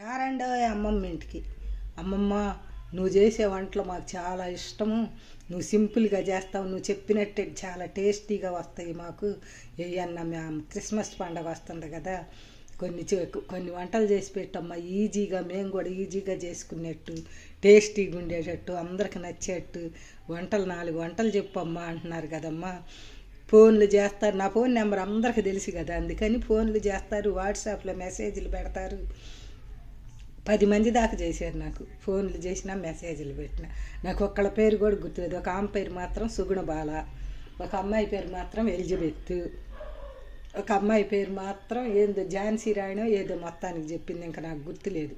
రారండో అమ్మమ్మ ఇంటికి. అమ్మమ్మ నువ్వు చేసే వంటలు మాకు చాలా ఇష్టము. నువ్వు సింపుల్గా చేస్తావు. నువ్వు చెప్పినట్టే చాలా టేస్టీగా వస్తాయి మాకు. ఏయన్నా మేము క్రిస్మస్ పండగ వస్తుంది కదా. కొన్ని కొన్ని వంటలు చేసి పెట్టమ్మా. ఈజీగా మేము కూడా ఈజీగా చేసుకునేట్టు టేస్టీగా ఉండేటట్టు అందరికి నచ్చేట్టు వంటలు నాలుగు వంటలు చెప్పమ్మా అంటున్నారు కదమ్మా. ఫోన్లు చేస్తారు. నా ఫోన్ నెంబర్ అందరికీ తెలుసు కదా. అందుకని ఫోన్లు చేస్తారు. వాట్సాప్లో మెసేజ్లు పెడతారు. పది మంది దాకా చేశారు నాకు. ఫోన్లు చేసిన మెసేజ్లు పెట్టిన. నాకు ఒక్కళ్ళ పేరు కూడా గుర్తులేదు. ఒక ఆమె పేరు మాత్రం సుగుణ బాల. ఒక అమ్మాయి పేరు మాత్రం ఎలిజబెత్. ఒక అమ్మాయి పేరు మాత్రం ఏందో ఝాన్సీ రాయనో ఏదో మొత్తానికి చెప్పింది. ఇంకా నాకు గుర్తులేదు.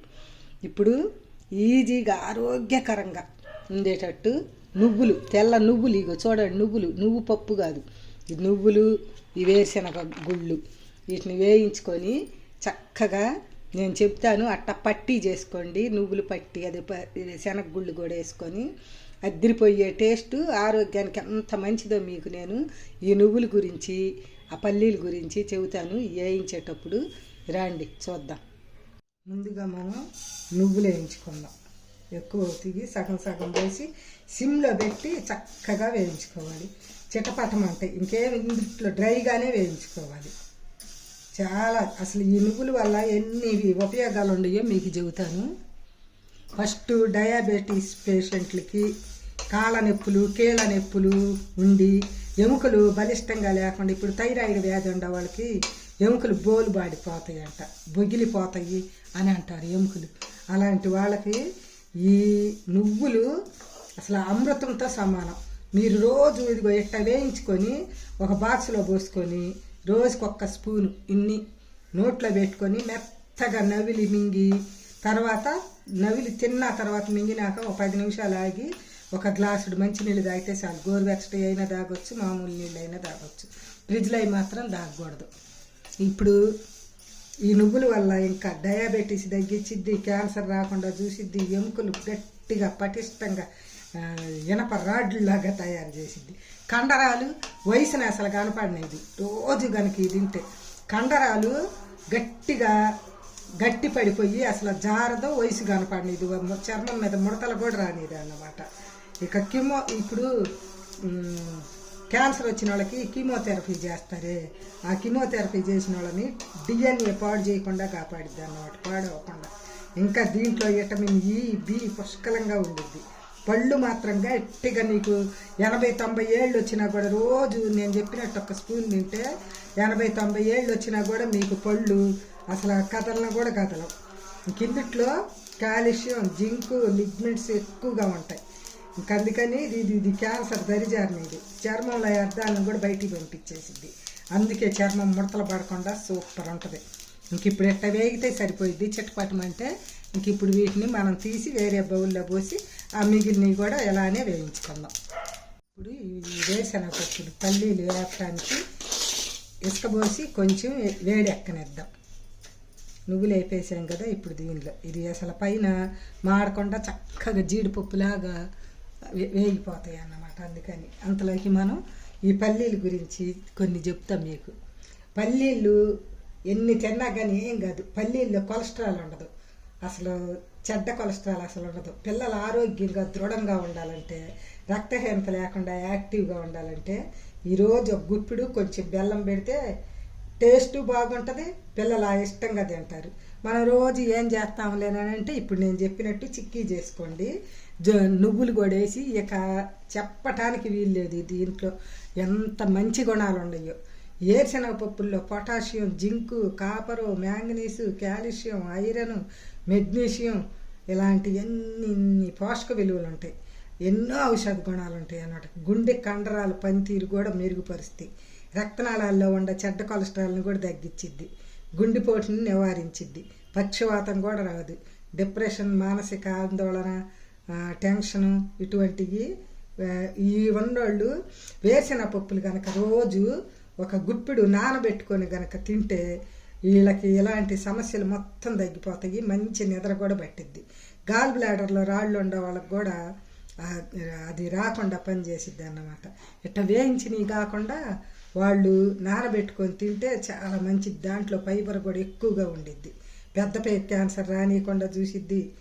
ఇప్పుడు ఈజీగా ఆరోగ్యకరంగా ఉండేటట్టు నువ్వులు తెల్ల నువ్వులు ఇగో చూడండి నువ్వులు. నువ్వు పప్పు కాదు. ఈ నువ్వులు ఈ వేరుశనగ గుళ్ళు వీటిని వేయించుకొని చక్కగా నేను చెప్తాను అట్ట పట్టీ చేసుకోండి నువ్వులు పట్టి అది శనగగుళ్ళు శనగ గుళ్ళు కూడా వేసుకొని అద్దరిపోయే టేస్ట్ ఆరోగ్యానికి ఎంత మంచిదో మీకు నేను ఈ నువ్వుల గురించి ఆ పల్లీల గురించి చెబుతాను. వేయించేటప్పుడు రండి చూద్దాం. ముందుగా మనం నువ్వులు వేయించుకుందాం. ఎక్కువ తిగి సగం సగం వేసి సిమ్లో పెట్టి చక్కగా వేయించుకోవాలి. చిటపటం అంటే ఇంకేం ఇందులో డ్రైగానే వేయించుకోవాలి. చాలా అసలు ఈ నువ్వుల వల్ల ఎన్ని ఉపయోగాలు ఉన్నాయో మీకు చెబుతాను. ఫస్ట్ డయాబెటీస్ పేషెంట్లకి కాళ్ళ నొప్పులు కీళ్ళ నొప్పులు ఉండి ఎముకలు బలిష్టంగా లేకుండా ఇప్పుడు థైరాయిడ్ వ్యాధి ఉండే వాళ్ళకి ఎముకలు బోలు బాడిపోతాయంట బొగిలిపోతాయి అని అంటారు ఎముకలు. అలాంటి వాళ్ళకి ఈ నువ్వులు అసలు అమృతంతో సమానం. మీరు రోజు ఇదిగో ఇట్ట వేయించుకొని ఒక బాక్స్లో పోసుకొని రోజుకి ఒక్క స్పూను ఇన్ని నోట్లో పెట్టుకొని మెత్తగా నవిలి మింగి తర్వాత నవిలి తిన్న తర్వాత మింగినాక ఒక పది నిమిషాలు ఆగి ఒక గ్లాసుడు మంచినీళ్ళు తాగితే చాలు. గోరువెచ్చటి అయినా తాగొచ్చు మామూలు నీళ్ళు అయినా తాగొచ్చు. ఫ్రిడ్జ్లో అవి మాత్రం తాగకూడదు. ఇప్పుడు ఈ నువ్వుల వల్ల ఇంకా డయాబెటీస్ తగ్గించిద్ది క్యాన్సర్ రాకుండా చూసిద్ది ఎముకలు గట్టిగా పటిష్టంగా ఇనప రాడ్లాగా తయారు చేసింది. కండరాలు వయసుని అసలు కనపడినది. రోజు కనుక ఇది తింటే కండరాలు గట్టిగా గట్టి పడిపోయి అసలు జారదో వయసు కనపడినది. చర్మం మీద ముడతలు కూడా రానిది అన్నమాట. ఇక కిమో ఇప్పుడు క్యాన్సర్ వచ్చిన వాళ్ళకి కీమోథెరపీ చేస్తారే. ఆ కీమోథెరపీ చేసిన వాళ్ళని డిఎన్ఏ పాడు చేయకుండా కాపాడిద్ది అన్నమాట. పాడవకుండా. ఇంకా దీంట్లో విటమిన్ ఈ బి పుష్కలంగా ఉండిద్ది. పళ్ళు మాత్రం గట్టిగా నీకు ఎనభై తొంభై ఏళ్ళు వచ్చినా కూడా రోజు నేను చెప్పినట్టు ఒక స్పూన్ తింటే ఎనభై తొంభై ఏళ్ళు వచ్చినా కూడా మీకు పళ్ళు అసలు కదలను కూడా కదలవు. కిందిట్లో కాల్షియం జింకు లిగ్మెంట్స్ ఎక్కువగా ఉంటాయి. ఇంక అందుకని ఇది ఇది ఇది క్యాన్సర్ దరిజారినది చర్మంలో అర్థాలను కూడా బయటికి పంపించేసింది అందుకే చర్మం ముడతలు పడకుండా సూపర్ ఉంటుంది. ఇంక ఇప్పుడు ఎట్ట వేగితే సరిపోయిద్ది చిట్టపట్టమంటే ఇంక ఇప్పుడు వీటిని మనం తీసి వేరే బౌల్లో పోసి ఆ మిగిలినవి కూడా ఇలానే వేయించుకుందాం. ఇప్పుడు ఈ వేరుశనగపప్పులు పల్లీలు వేయటానికి ఇసుక పోసి కొంచెం వేడి ఎక్కనిద్దాం నువ్వులు వేపేసాం కదా ఇప్పుడు దీనిలో. ఇది అసలు పైన మాడకుండా చక్కగా జీడిపప్పులాగా వే- వేగిపోతాయి అన్నమాట అందుకని. అంతలోకి మనం ఈ పల్లీల గురించి కొన్ని చెప్తాం మీకు. పల్లీలు ఎన్ని తిన్నా కానీ ఏం కాదు. పల్లీల్లో కొలెస్ట్రాల్ ఉండదు. అసలు చెడ్డ కొలెస్ట్రాల్ అసలు ఉండదు. పిల్లలు ఆరోగ్యంగా దృఢంగా ఉండాలంటే రక్తహీనత లేకుండా యాక్టివ్గా ఉండాలంటే ఈరోజు ఒక గుప్పిడు కొంచెం బెల్లం పెడితే టేస్ట్ బాగుంటుంది పిల్లలు ఆ ఇష్టంగా తింటారు. మనం రోజు ఏం చేస్తాంలేనంటే ఇప్పుడు నేను చెప్పినట్టు చిక్కీ చేసుకోండి. జో నువ్వులు కూడా వేసి ఇక చెప్పటానికి వీల్లేదు. దీంట్లో ఎంత మంచి గుణాలు ఉన్నాయో. ఏరుశనగ పప్పుల్లో potassium zinc copper manganese calcium iron magnesium ఇలాంటి ఎన్ని పోషక విలువలు ఉంటాయి ఎన్నో ఔషధ గుణాలు ఉంటాయి అన్నమాట గుండె కండరాల పనితీరు కూడా మెరుగుపరుస్తాయి. రక్తనాళాల్లో ఉండే చెడ్డ కొలెస్ట్రాల్ని కూడా తగ్గించిద్ది. గుండెపోటుని నివారించిద్ది. పక్షవాతం కూడా రాదు. డిప్రెషన్ మానసిక ఆందోళన టెన్షను ఇటువంటివి ఈ ఉన్నోళ్ళు వేసిన పప్పులు కనుక రోజు ఒక గుప్పిడు నానబెట్టుకొని కనుక తింటే వీళ్ళకి ఇలాంటి సమస్యలు మొత్తం తగ్గిపోతాయి. మంచి నిద్ర కూడా పట్టిద్ది. గాల్ బ్లాడర్లో రాళ్ళు ఉండే వాళ్ళకి కూడా అది రాకుండా పనిచేసిద్ది అన్నమాట. ఇట్ట వేయించినవి కాకుండా వాళ్ళు నానబెట్టుకొని తింటే చాలా మంచిది. దాంట్లో ఫైబర్ కూడా ఎక్కువగా ఉండిద్ది. పెద్ద పే క్యాన్సర్ రానియకుండా చూసిద్ది.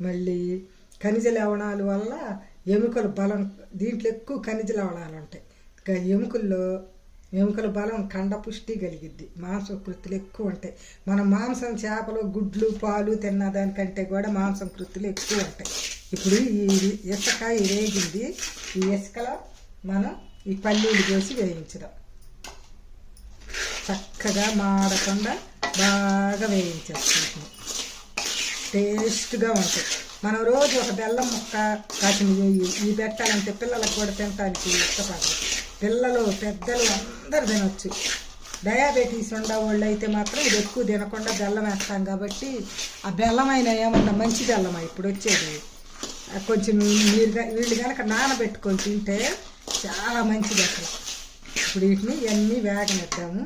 మళ్ళీ ఖనిజ లవణాల వల్ల ఎముకలు బలం దీంట్లో ఎక్కువ ఖనిజ లవణాలు ఉంటాయి. ఎముకల్లో ఎముకల బలం కండ పుష్టి కలిగిద్ది మాంసకృతులు ఎక్కువ ఉంటాయి. మనం మాంసం చేపలు గుడ్లు పాలు తిన్న దానికంటే కూడా మాంసం కృతులు ఎక్కువ ఉంటాయి. ఇప్పుడు ఈ ఇసుక ఈ వేగింది ఈ ఇసుకలో మనం ఈ పల్లీలు పోసి వేయించడం. చక్కగా మాడకుండా బాగా వేయించేస్తాం టేస్ట్గా ఉంటాయి. మనం రోజు ఒక బెల్లం ముక్క కాసిన వేయి ఈ పెట్టాలంటే పిల్లలకు కూడా తినడానికి ఇష్టపడదు పిల్లలు పెద్దలు అందరు తినొచ్చు. డయాబెటీస్ ఉండేవాళ్ళు అయితే మాత్రం ఇది ఎక్కువ తినకుండా బెల్లం వేస్తాం కాబట్టి ఆ బెల్లం అయినా ఏమన్నా మంచి బెల్లం ఇప్పుడు వచ్చేది. కొంచెం మీరు వీళ్ళు కనుక నానబెట్టుకొని తింటే చాలా మంచిది అసలు. ఇప్పుడు వీటిని ఇవన్నీ వేగనెట్టాము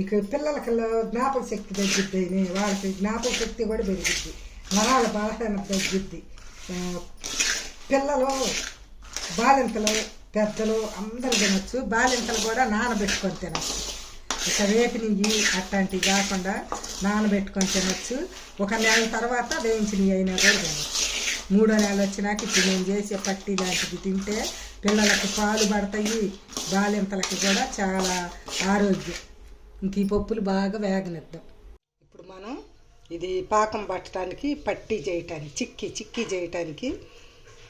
ఇక పిల్లలకి జ్ఞాపక శక్తి తగ్గిద్ది. వాళ్ళకి జ్ఞాపక శక్తి కూడా పెరుగుద్ది. నరాల బలహీనత తగ్గిద్ది. పిల్లలు బాలింతలు పెద్దలు అందరూ తినొచ్చు బాలింతలు కూడా నానబెట్టుకొని తినొచ్చు. ఇక వేపి నెయ్యి అట్లాంటివి కాకుండా నానబెట్టుకొని తినొచ్చు. ఒక నెల తర్వాత వేయించినవి అయినా కూడా తినొచ్చు. మూడో నెల వచ్చినాక ఇప్పుడు నేను చేసే పట్టి లాంటివి తింటే పిల్లలకు పాలు పడతాయి బాలింతలకి కూడా చాలా ఆరోగ్యం. ఇంక ఈ పప్పులు బాగా వేగనిద్దాం. ఇప్పుడు మనం ఇది పాకం పట్టడానికి పట్టి చేయటానికి చిక్కి చిక్కి చేయటానికి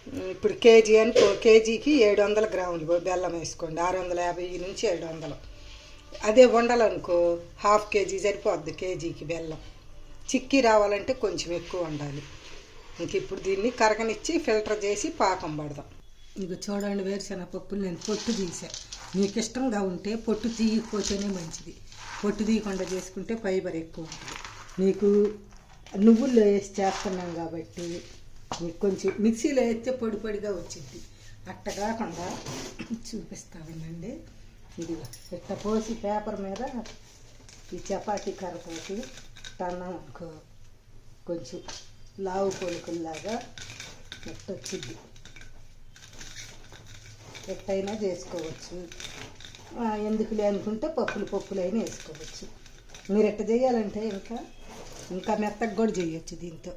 ఇప్పుడు కేజీ అనుకో కేజీకి ఏడు వందల గ్రాములు బెల్లం వేసుకోండి ఆరు వందల యాభై నుంచి ఏడు వందలు అదే వండాలనుకో హాఫ్ కేజీ సరిపోద్ది కేజీకి బెల్లం. చిక్కి రావాలంటే కొంచెం ఎక్కువ ఉండాలి ఇంక ఇప్పుడు దీన్ని కరగనిచ్చి ఫిల్టర్ చేసి పాకం పడదాం. ఇక చూడండి వేరుశెనగ పప్పులు నేను పొట్టు తీసా. మీకు ఇష్టంగా ఉంటే పొట్టు తీయకపోతేనే మంచిది. పొట్టు తీయకుండా చేసుకుంటే ఫైబర్ ఎక్కువ ఉంటుంది. మీకు నువ్వుల్లో వేసి చేస్తున్నాం కాబట్టి కొంచెం మిక్సీలో వేస్తే పొడి పొడిగా వచ్చింది. అట్ట కాకుండా చూపిస్తామండి ఇదిగో ఇట్ట పోసి పేపర్ మీద ఈ చపాతీ కర్రతోటి టన్నం అనుకో కొంచెం లావు పొలుకుల్లాగా ఎట్ట వచ్చింది ఎట్టయినా చేసుకోవచ్చు ఎందుకులే అనుకుంటే పప్పులు పప్పులైనా వేసుకోవచ్చు. మీరు ఎట్ట చేయాలంటే ఇంకా ఇంకా మెత్తగా కూడా చేయొచ్చు దీంతో.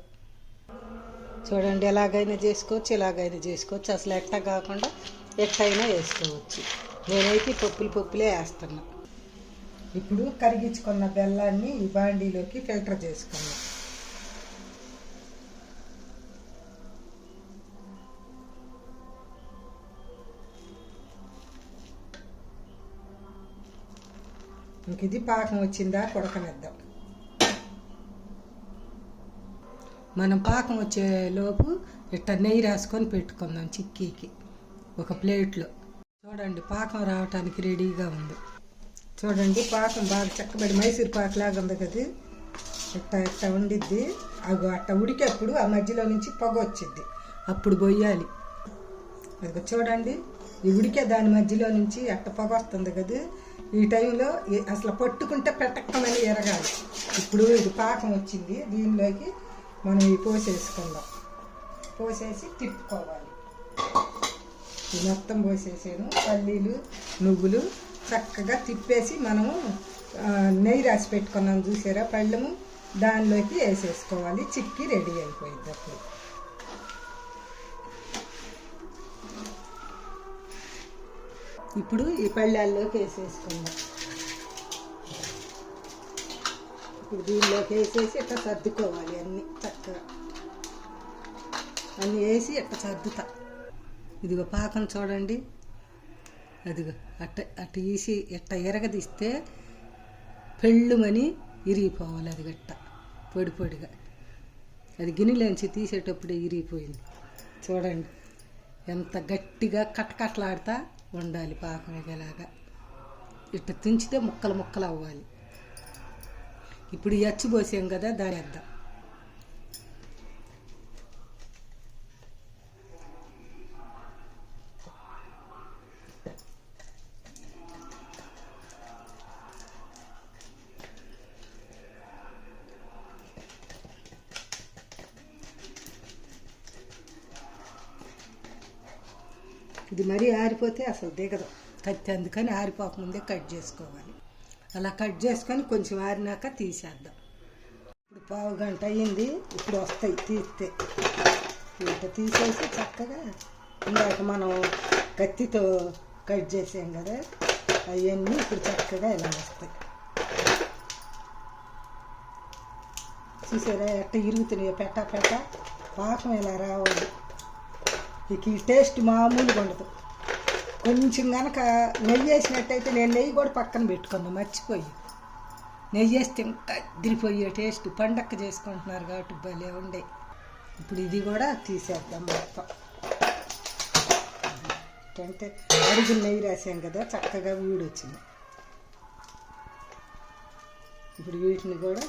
చూడండి ఎలాగైనా చేసుకోవచ్చు ఎలాగైనా చేసుకోవచ్చు. అసలు ఎట్ట కాకుండా ఎట్టయినా వేసుకోవచ్చు. నేనైతే పప్పులు పప్పులే వేస్తున్నా. ఇప్పుడు కరిగించుకున్న బెల్లాన్ని ఈ బాండీలోకి ఫిల్టర్ చేసుకున్నాం ఇంక ఇది పాకం వచ్చిందా కొడకనిద్దాం మనం పాకం వచ్చే లోపు ఇట్ట నెయ్యి రాసుకొని పెట్టుకుందాం చిక్కీకి ఒక ప్లేట్లో. చూడండి పాకం రావటానికి రెడీగా ఉంది. చూడండి పాకం బాగా చక్కబడి మైసూర్ పాకలాగా ఉంది కదా. ఇట్ట ఇట్ట ఉండిద్ది. అవి అట్ట ఉడికేప్పుడు ఆ మధ్యలో నుంచి పొగ వచ్చిద్ది. అప్పుడు పొయ్యాలి అది చూడండి ఈ ఉడికే దాని మధ్యలో నుంచి అట్ట పొగ వస్తుంది కదా. ఈ టైంలో అసలు పట్టుకుంటే పెట్టకమని ఎరగాలి. ఇప్పుడు ఇది పాకం వచ్చింది దీనిలోకి మనం ఈ పోసేసుకుందాం పోసేసి తిప్పుకోవాలి. మొత్తం పోసేసాను. పల్లీలు నువ్వులు చక్కగా తిప్పేసి మనము నెయ్యి రాసి పెట్టుకున్నాం చూసారా? పళ్ళము దానిలోకి వేసేసుకోవాలి. చిక్కి రెడీ అయిపోయింది అప్పుడు. ఇప్పుడు ఈ పళ్ళాల్లోకి వేసేసుకుందాం. ఇప్పుడు దీనిలోకి వేసేసి ఇట్లా సర్దుకోవాలి అన్నీ. చక్కగా అన్నీ వేసి అట్ట సర్దుతా. ఇదిగో పాకం చూడండి. అదిగో అట్ట అట్ట ఈసి ఎట్ట ఎరగదీస్తే పెళ్ళుమని ఇరిగిపోవాలి అది గట్ట పొడి పొడిగా. అది గిన్నెలోంచి తీసేటప్పుడే ఇరిగిపోయింది. చూడండి ఎంత గట్టిగా కట్టకట్లాడుతా ఉండాలి పాకం ఎలాగా ఇట్ట తుంచితే ముక్కలు ముక్కలు అవ్వాలి. ఇప్పుడు ఈ కదా దాని వేద్దాం ఇది మరీ ఆరిపోతే అసలు దిగదు. కత్తి అందుకని ఆరిపోకముందే కట్ చేసుకోవాలి. అలా కట్ చేసుకొని కొంచెం ఆరినాక తీసేద్దాం. పావు గంట అయ్యింది. ఇప్పుడు వస్తాయి తీస్తే. ఇంత తీసేసి చక్కగా ఇందాక మనం కత్తితో కట్ చేసాం కదా అవన్నీ ఇప్పుడు చక్కగా ఇలా వస్తాయి. చూసారా? ఎట్ట ఇరుగుతున్నాయో పెట్ట పెట్ట పాకం ఇలా రావాలి. ఇక ఈ టేస్ట్ మామూలుగా ఉండదు. కొంచెం కనుక నెయ్యి వేసినట్టయితే నేను నెయ్యి కూడా పక్కన పెట్టుకున్నా మర్చిపోయి. నెయ్యి వేస్తే ఇంకా అదిరిపోయే టేస్ట్ పండక్క చేసుకుంటున్నారు కాబట్టి భలే ఉండే. ఇప్పుడు ఇది కూడా తీసేద్దాం మొత్తం. అంటే అడుగులు నెయ్యి రాసాం కదా చక్కగా వీడొచ్చింది. ఇప్పుడు వీటిని కూడా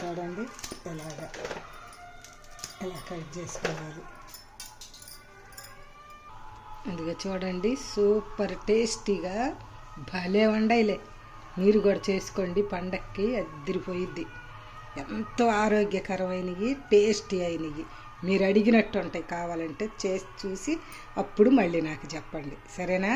చూడండి ఇలాగా ఇలా కట్ చేసుకోవాలి. అందుకే చూడండి సూపర్ టేస్టీగా భలే వండాయిలే. మీరు కూడా చేసుకోండి పండక్కి అద్దరిపోయిద్ది ఎంతో ఆరోగ్యకరమైనవి టేస్టీ అయినవి. మీరు అడిగినట్టు ఉంటాయి కావాలంటే చేసి చూసి అప్పుడు మళ్ళీ నాకు చెప్పండి. సరేనా?